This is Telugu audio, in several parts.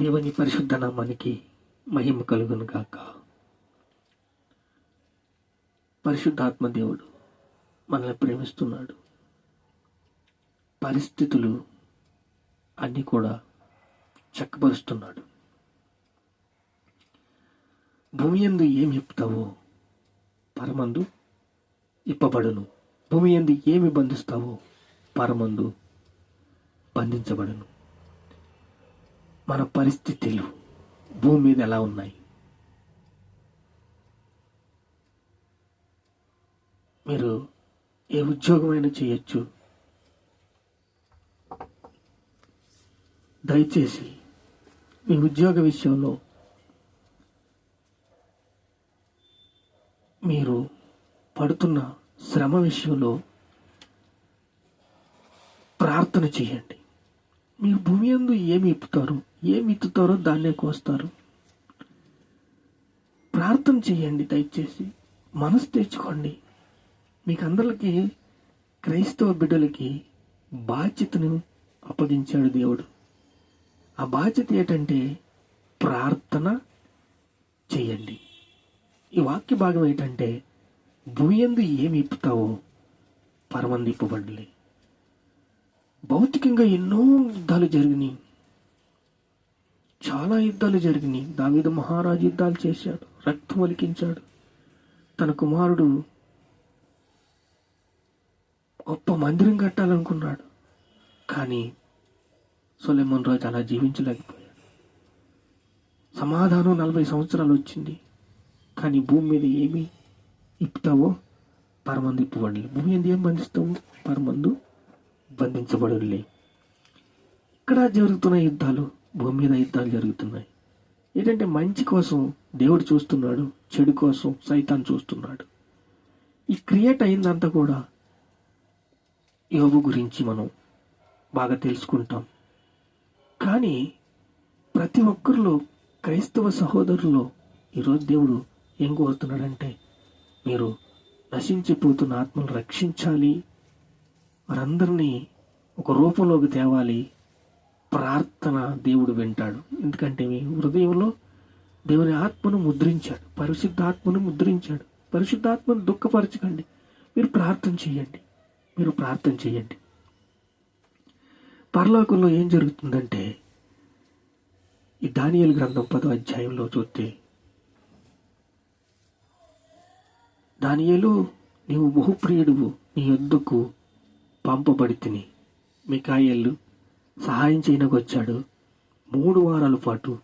దేవుని పరిశుద్ధ నామానికి మహిమ కలుగును గాక. పరిశుద్ధాత్మ దేవుడు మనల్ని ప్రేమిస్తున్నాడు. పరిస్థితులు అన్నీ కూడా చక్కపరుస్తున్నాడు భూమి ఎందు ఏమి ఇప్పుతావో పరమందు ఇప్పబడును. భూమి ఎందు ఏమి బంధిస్తావో పరమందు బంధించబడును. మన పరిస్థితులు. భూమి మీద ఎలా ఉన్నాయి? మీరు ఏ ఉద్యోగమైనా చేయొచ్చు. దయచేసి మీ ఉద్యోగ విషయంలో మీరు పడుతున్న శ్రమ విషయంలో ప్రార్థన చేయండి. మీరు భూమి ఎందు ఏమి ఇప్పుతారు? ఏమి విత్తుతారో దాన్నే కోస్తారు. ప్రార్థన చేయండి దయచేసి. మనసు తెచ్చుకోండి మీకు అందరికి క్రైస్తవ బిడ్డలకి బాధ్యతను అప్పగించాడు దేవుడు. ఆ బాధ్యత ఏంటంటే ప్రార్థన చేయండి. ఈ వాక్య భాగం ఏంటంటే భూయందు ఏమి ఇప్పుతావో పరమంది ఇప్పబడలే భౌతికంగా ఎన్నో యుద్ధాలు జరిగినాయి. చాలా యుద్ధాలు జరిగినాయి. దావీదు మహారాజు యుద్ధాలు చేశాడు. రక్తం ఒలికించాడు. తన కుమారుడు గొప్ప మందిరం కట్టాలనుకున్నాడు. కానీ సొలెమన్ రాజు అలా జీవించలేకపోయాడు. సమాధానం నలభై సంవత్సరాలు వచ్చింది. కానీ భూమి మీద ఏమి ఇప్పుతావో పరమందు ఇప్పబడలే. భూమి మీద ఏం బంధిస్తావు? పరమందు బంధించబడులే. ఇక్కడ జరుగుతున్న యుద్ధాలు భూమి మీద యుద్ధాలు జరుగుతున్నాయి. ఏంటంటే మంచి కోసం దేవుడు చూస్తున్నాడు చెడు కోసం సైతాన్ చూస్తున్నాడు. ఈ క్రియేట్ అయిందంతా కూడా యోగు గురించి మనం బాగా తెలుసుకుంటాం. కానీ ప్రతి ఒక్కరిలో క్రైస్తవ సహోదరులో ఈరోజు దేవుడు ఏం కోరుతున్నాడంటే మీరు నశించిపోతున్న ఆత్మను రక్షించాలి వారందరినీ ఒక రూపంలోకి తేవాలి ప్రార్థన దేవుడు వింటాడు. ఎందుకంటే మీ హృదయంలో దేవుని ఆత్మను ముద్రించాడు. పరిశుద్ధాత్మను ముద్రించాడు. పరిశుద్ధాత్మను దుఃఖపరచకండి. మీరు ప్రార్థన చేయండి. మీరు ప్రార్థన చేయండి. పరలోకంలో ఏం జరుగుతుందంటే ఈ దానియలు గ్రంథం పదో అధ్యాయంలో చూస్తే దానియలు నీవు బహుప్రియుడువు నీ యొద్దకు పంపబడి తిని మికాయలు సహాయం చేయనకొచ్చాడు మూడు వారాల పాటు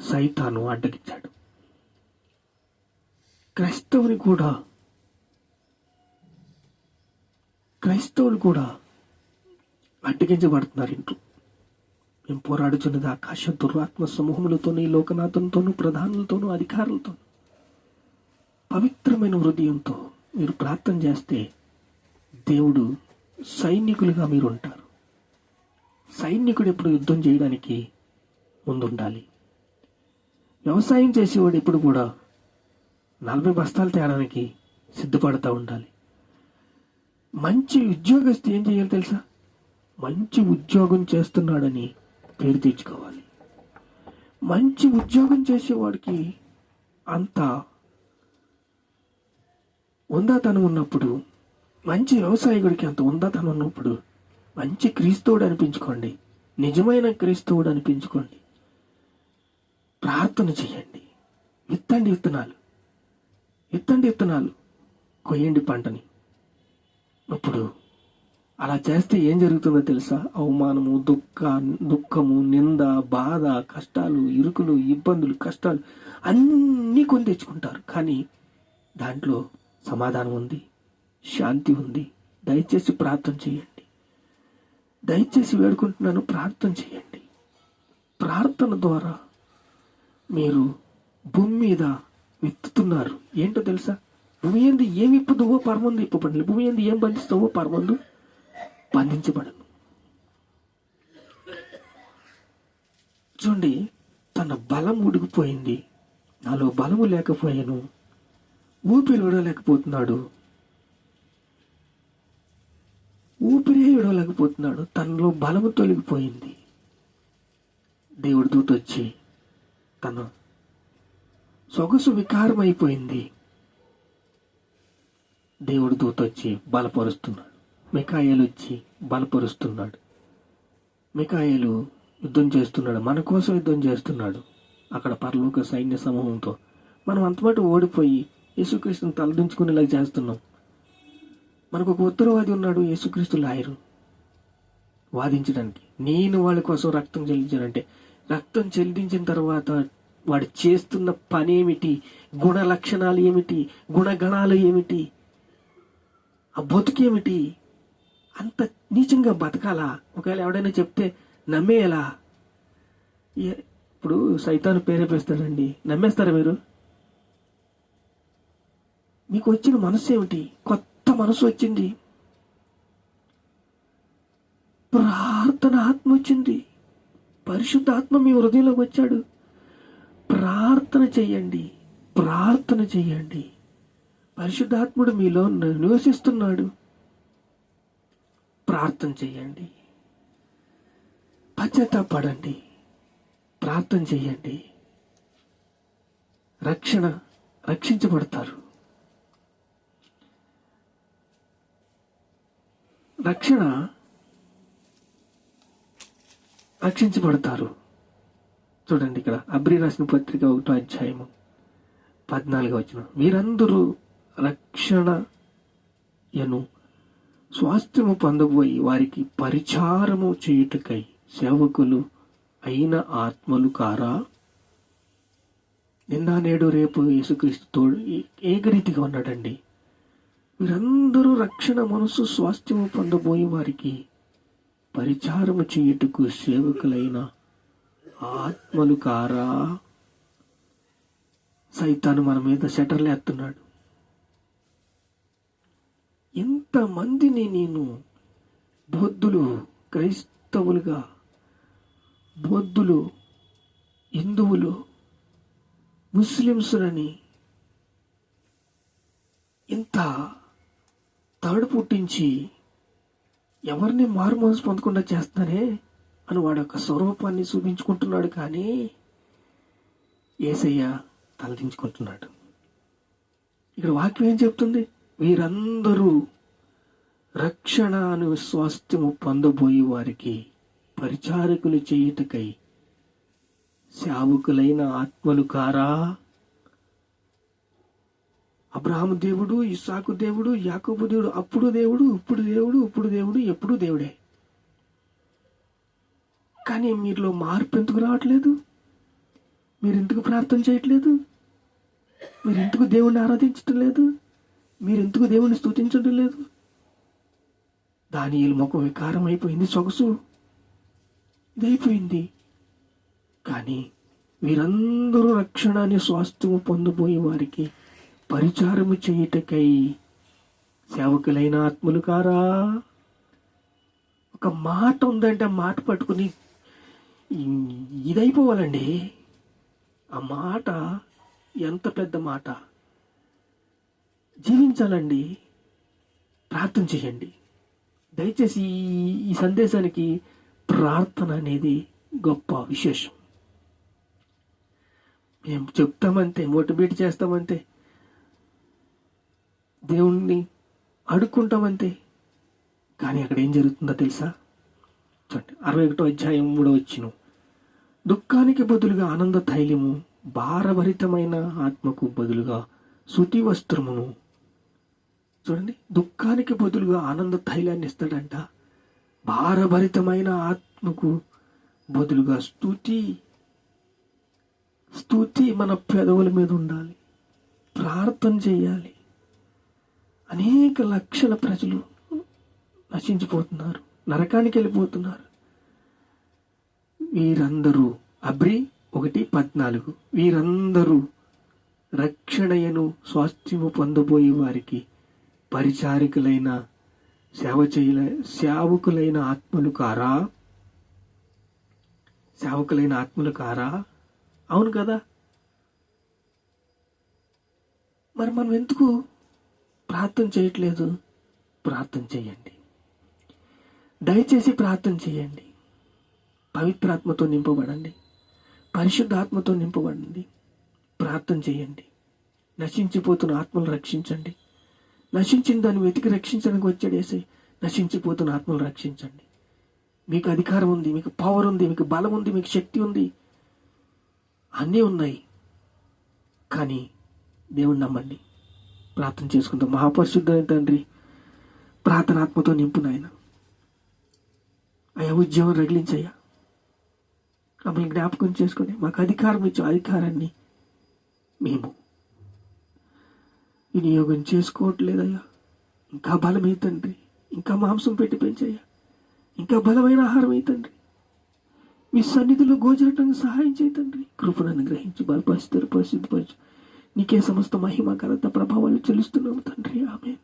సైతాను అడ్డగించాడు. క్రైస్తవుని కూడా క్రైస్తవులు కూడా అడ్డగించబడుతున్నారు ఇంటూ మేము పోరాడుచున్నది ఆకాశ దుర్వాత్మ సమూహములతోనూ ఈ లోకనాథంతోనూ ప్రధానులతోనూ అధికారులతోనూ. పవిత్రమైన హృదయంతో మీరు ప్రార్థన చేస్తే దేవుడు సైనికులుగా మీరు ఉంటారు సైనికుడు ఎప్పుడు యుద్ధం చేయడానికి ముందుండాలి. వ్యవసాయం చేసేవాడు ఎప్పుడు కూడా నలభై బస్తాలు తేడానికి సిద్ధపడుతూ ఉండాలి. మంచి ఉద్యోగస్తు ఏం చేయాలి తెలుసా? మంచి ఉద్యోగం చేస్తున్నాడని పేరు తెచ్చుకోవాలి. మంచి ఉద్యోగం చేసేవాడికి అంత ఉందాతనం ఉన్నప్పుడు మంచి వ్యవసాయకుడికి అంత ఉందాతనం ఉన్నప్పుడు మంచి క్రీస్తువుడు అనిపించుకోండి. నిజమైన క్రీస్తువుడు అనిపించుకోండి. ప్రార్థన చేయండి. విత్తండి విత్తనాలు విత్తండి విత్తనాలు కొయ్యండి పంటని. ఇప్పుడు అలా చేస్తే ఏం జరుగుతుందో తెలుసా? అవమానము దుఃఖ దుఃఖము నింద బాధ కష్టాలు ఇరుకులు ఇబ్బందులు కష్టాలు అన్నీ కొని తెచ్చుకుంటారు. కానీ దాంట్లో సమాధానం ఉంది శాంతి ఉంది. దయచేసి ప్రార్థన చేయండి. దయచేసి వేడుకుంటున్నాను. ప్రార్థన చేయండి. ప్రార్థన ద్వారా మీరు భూమి మీద విత్తుతున్నారు ఏంటో తెలుసా? భూమి ఎందు ఏమి ఇప్పుదువో పరమందు ఇప్పబడలేదు. భూమి ఎందు ఏం బంధిస్తావో పరమందు బంధించబడను. చూడండి తన బలం ఉడికిపోయింది నాలో బలము లేకపోయాను. ఊపిరి విడలేకపోతున్నాడు ఊపిరే విడవలేకపోతున్నాడు తనలో బలము తొలగిపోయింది. దేవుడి దూత వచ్చి తన సొగసు వికారం అయిపోయింది దేవుడి దూత వచ్చి బలపరుస్తున్నాడు. మికాయలు వచ్చి బలపరుస్తున్నాడు. మికాయలు యుద్ధం చేస్తున్నాడు. మన కోసం యుద్ధం చేస్తున్నాడు. అక్కడ పరలోక సైన్య సమూహంతో మనం అంతమాట ఓడిపోయి యేసుక్రీస్తుని తలదించుకునేలా చేస్తున్నాం. మనకు ఒక ఉత్తరవాది ఉన్నాడు యేసుక్రీస్తు లాయరు. వాదించడానికి. నేను వాళ్ళ కోసం రక్తం చెల్లించానంటే రక్తం చెల్లించిన తర్వాత వాడు చేస్తున్న పని ఏమిటి గుణ లక్షణాలు ఏమిటి? గుణగణాలు ఏమిటి? ఆ బతుకేమిటి? అంత నీచంగా బతకాలా? ఒకవేళ ఎవడైనా చెప్తే నమ్మేయాలా ఇప్పుడు సైతాను ప్రేరేపిస్తాడండి. నమ్మేస్తారా మీరు? మీకు వచ్చిన మనసు ఏమిటి? కొత్త మనసు వచ్చింది. ప్రార్థన ఆత్మ వచ్చింది. పరిశుద్ధాత్మ మీ హృదయంలోకి వచ్చాడు. ప్రార్థన చెయ్యండి ప్రార్థన చెయ్యండి పరిశుద్ధాత్ముడు మీలో నివసిస్తున్నాడు. ప్రార్థన చెయ్యండి పశ్చాత్తాపడండి ప్రార్థన చెయ్యండి రక్షణ రక్షించబడతారు. రక్షణ రక్షించబడతారు చూడండి ఇక్కడ అబ్రి రాసిన పత్రిక ఒకటో అధ్యాయము పద్నాలుగు వచ్చిన మీరందరూ రక్షణ యను స్వాస్థ్యము పొందబోయి వారికి పరిచారము చేయుటకై సేవకులు అయిన ఆత్మలు కారా నిన్న నేడు రేపు యేసుక్రీస్తు తోడు ఏ- ఏకరీతిగా ఉన్నాడండి మీరందరూ రక్షణ మనసు స్వాస్థ్యము పొందబోయి వారికి పరిచారము చేయుటకు సేవకులైన ఆత్మలు కారా? సైతాను మన మీద షటర్లు ఎత్తున్నాడు. ఎంతమందిని నేను బౌద్ధులు క్రైస్తవులుగా బౌద్ధులు హిందువులు ముస్లిమ్స్లని ఇంత తాడు పుట్టించి ఎవరిని మారుమోసు పొందకుండా చేస్తానే అని వాడు యొక్క స్వరూపాన్ని చూపించుకుంటున్నాడు కానీ ఏసయ్య తలదించుకుంటున్నాడు ఇక్కడ వాక్యం ఏం చెప్తుంది? వీరందరూ రక్షణ అను స్వాస్థ్యము పొందబోయే వారికి పరిచారకులు చేయుటకై సేవకులైన ఆత్మలు కారా? అబ్రహాము దేవుడు ఇస్సాకు దేవుడు యాకోబు దేవుడు అప్పుడు దేవుడు ఇప్పుడు దేవుడు ఇప్పుడు దేవుడు ఎప్పుడు దేవుడే. కానీ మీరులో మార్పు ఎందుకు రావట్లేదు? మీరు ఎందుకు ప్రార్థన చేయట్లేదు? మీరు ఎందుకు దేవుణ్ణి ఆరాధించటం లేదు? మీరు ఎందుకు దేవుణ్ణి స్తుతించడం లేదు? దాని ముఖం వికారం అయిపోయింది సొగసు ఇదైపోయింది. కానీ వీరందరూ రక్షణ అనే స్వాస్థ్యము పొందబోయే వారికి పరిచారము చేయుటకై సేవకులైన ఆత్మలు కారా? ఒక మాట ఉందంటే ఆ మాట పట్టుకుని ఇదైపోవాలండి. ఆ మాట ఎంత పెద్ద మాట? జీవించాలండి. ప్రార్థన చేయండి. దయచేసి ఈ- ఈ సందేశానికి ప్రార్థన అనేది గొప్ప విశేషం. మేము చెప్తామంతే మోటివేట్ చేస్తామంతే. దేవుణ్ణి అడుక్కుంటామంతే. కానీ అక్కడ ఏం జరుగుతుందో తెలుసా? చూడండి అరవై ఒకటో అధ్యాయం మూడో వచ్చిన. దుఃఖానికి బదులుగా ఆనంద తైలము భారభరితమైన ఆత్మకు బదులుగా శృతి వస్త్రమును. చూడండి దుఃఖానికి బదులుగా ఆనంద తైలాన్ని ఇస్తాడంట. భారభరితమైన ఆత్మకు బదులుగా స్థుతి స్థుతి మన పెదవుల మీద ఉండాలి. ప్రార్థన చేయాలి. అనేక లక్షల ప్రజలు నశించిపోతున్నారు నరకానికి వెళ్ళిపోతున్నారు. వీరందరూ అబ్రి ఒకటి పద్నాలుగు. వీరందరూ రక్షణయను స్వాస్థ్యము పొందబోయే వారికి పరిచారికులైన సేవ చేయలే సేవకులైన ఆత్మలు కారా? సేవకులైన ఆత్మలు కారా? అవును కదా. మరి మనం ఎందుకు ప్రార్థన చేయట్లేదు. ప్రార్థన చేయండి. దయచేసి ప్రార్థన చేయండి. పవిత్రాత్మతో నింపబడండి. పరిశుద్ధాత్మతో నింపబడండి. ప్రార్థన చేయండి. నశించిపోతున్న ఆత్మలు రక్షించండి. నశించిన దాన్ని వెతికి రక్షించడానికి వచ్చాడేసే నశించిపోతున్న ఆత్మలు రక్షించండి. మీకు అధికారం ఉంది మీకు పవర్ ఉంది మీకు బలం ఉంది మీకు శక్తి ఉంది. అన్నీ ఉన్నాయి. కానీ దేవుణ్ణి నమ్మండి. ప్రార్థన చేసుకుందాం. మహాపరిశుద్ధమైన తండ్రి ప్రార్థనాత్మతో నింపు నాయన. అయ్యా ఉద్యోగం రగిలించయ్యా. మమ్మల్ని జ్ఞాపకం చేసుకుని మాకు అధికారం ఇచ్చు అధికారాన్ని మేము వినియోగం చేసుకోవట్లేదయ్యా. ఇంకా బలమై తండ్రి? ఇంకా మాంసం పెట్టి పెంచయ్యా. ఇంకా బలమైన ఆహారం అయి తండ్రి? మీ సన్నిధిలో గోచరటానికి సహాయం చేయి తండ్రి. కృపను గ్రహించి బలపరుస్తారు పరిశుద్ధపరచు. నీకే సమస్త మహిమ ఘనత ప్రభావాలు చెల్లిస్తున్నాము తండ్రి. ఆమె